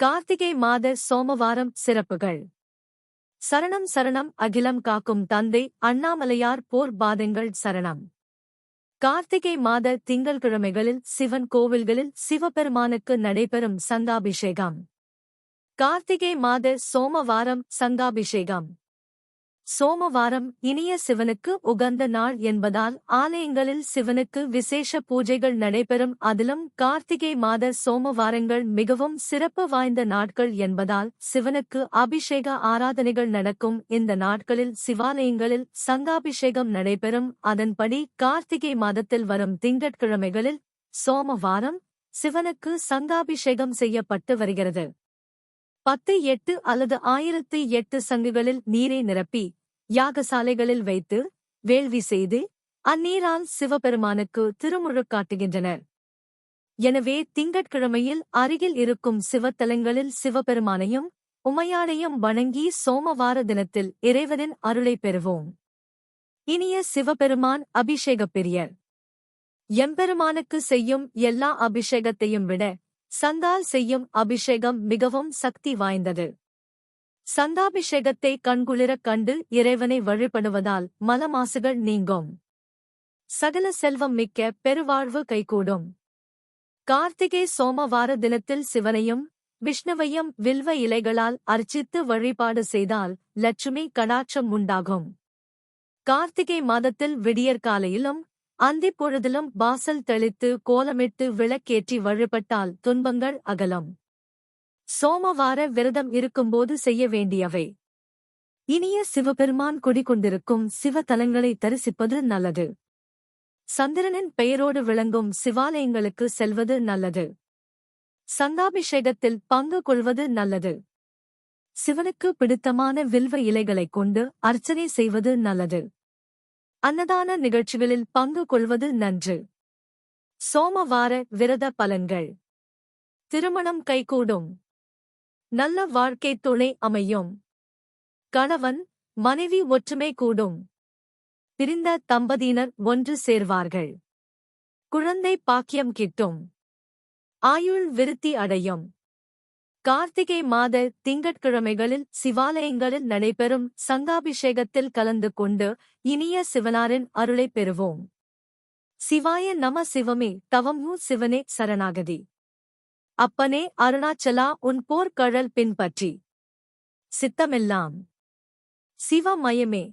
கார்த்திகை மாத சோமவாரம் சிறப்புகள். சரணம் சரணம் அகிலம் காக்கும் தந்தை அண்ணாமலையார் போர் பாதங்கள் சரணம். கார்த்திகை மாத திங்கள்கிழமைகளில் சிவன் கோவில்களில் சிவபெருமானுக்கு நடைபெறும் சங்காபிஷேகம். கார்த்திகை மாத சோமவாரம் சங்காபிஷேகம். சோமவாரம் இனிய சிவனுக்கு உகந்த நாள் என்பதால் ஆலயங்களில் சிவனுக்கு விசேஷ பூஜைகள் நடைபெறும். அதிலும் கார்த்திகை மாத சோமவாரங்கள் மிகவும் சிறப்பு வாய்ந்த நாட்கள் என்பதால் சிவனுக்கு அபிஷேக ஆராதனைகள் நடக்கும். இந்த நாட்களில் சிவாலயங்களில் சங்காபிஷேகம் நடைபெறும். அதன்படி கார்த்திகை மாதத்தில் வரும் திங்கட்கிழமைகளில் சோமவாரம் சிவனுக்கு சங்காபிஷேகம் செய்யப்பட்டு வருகிறது. பத்து எட்டு அல்லது ஆயிரத்து எட்டு சங்குகளில் நீரை நிரப்பி யாகசாலைகளில் வைத்து வேள்வி செய்து அந்நீரால் சிவபெருமானுக்கு திருமுழுக்காட்டுகின்றனர் எனவே திங்கட்கிழமையில் அருகில் இருக்கும் சிவத்தலங்களில் சிவபெருமானையும் உமையானையும் வணங்கி சோமவார தினத்தில் இறைவனின் அருளை பெறுவோம். இனிய சிவபெருமான் அபிஷேகப் பிரியர்! எம்பெருமானுக்கு செய்யும் எல்லா அபிஷேகத்தையும் விட சந்தால் செய்யும் அபிஷேகம் மிகவும் சக்தி வாய்ந்தது. சந்தாபிஷேகத்தை கண்குளிரக் கண்டு இறைவனை வழிபடுவதால் மலமாசுகள் நீங்கும். சகல செல்வம் மிக்க பெருவாழ்வு கைகூடும். கார்த்திகை சோமவார தினத்தில் சிவனையும் விஷ்ணுவையும் வில்வ இலைகளால் அர்ச்சித்து வழிபாடு செய்தால் லட்சுமி கடாட்சம் உண்டாகும். கார்த்திகை மாதத்தில் விடியற்காலையிலும் அந்திப் பொழுதிலும் வாசல் தெளித்து கோலமிட்டு விளக்கேற்றி வழிபட்டால் துன்பங்கள் அகலம். சோமவார விரதம் இருக்கும்போது செய்ய வேண்டியவை. இனிய சிவபெருமான் குடிகொண்டிருக்கும் சிவத்தலங்களை தரிசிப்பது நல்லது. சந்திரனின் பெயரோடு விளங்கும் சிவாலயங்களுக்கு செல்வது நல்லது. சந்தாபிஷேகத்தில் பங்கு கொள்வது நல்லது. சிவனுக்கு பிடித்தமான வில்வ இலைகளைக் கொண்டு அர்ச்சனை செய்வது நல்லது. அன்னதான நிகழ்ச்சிகளில் பங்கு கொள்வது நன்று. சோமவார விரத பலன்கள். திருமணம் கைகூடும். நல்ல வாழ்க்கை துணை அமையும். கணவன் மனைவி ஒற்றுமை கூடும். பிரிந்த தம்பதியினர் ஒன்று சேர்வார்கள். குழந்தை பாக்கியம் கிட்டும். ஆயுள் விருத்தி அடையும். கார்த்திகை மாத திங்கட்கிழமைகளில் சிவாலயங்களில் நடைபெறும் சங்காபிஷேகத்தில் கலந்து கொண்டு இனிய சிவனாரின் அருளைப் பெறுவோம். சிவாய நம சிவமே தவமு சிவனே சரணாகதி. அப்பனே அருணாச்சலா உன் போர்க்கழல் பின்பற்றி. சித்தமெல்லாம். சிவமயமே.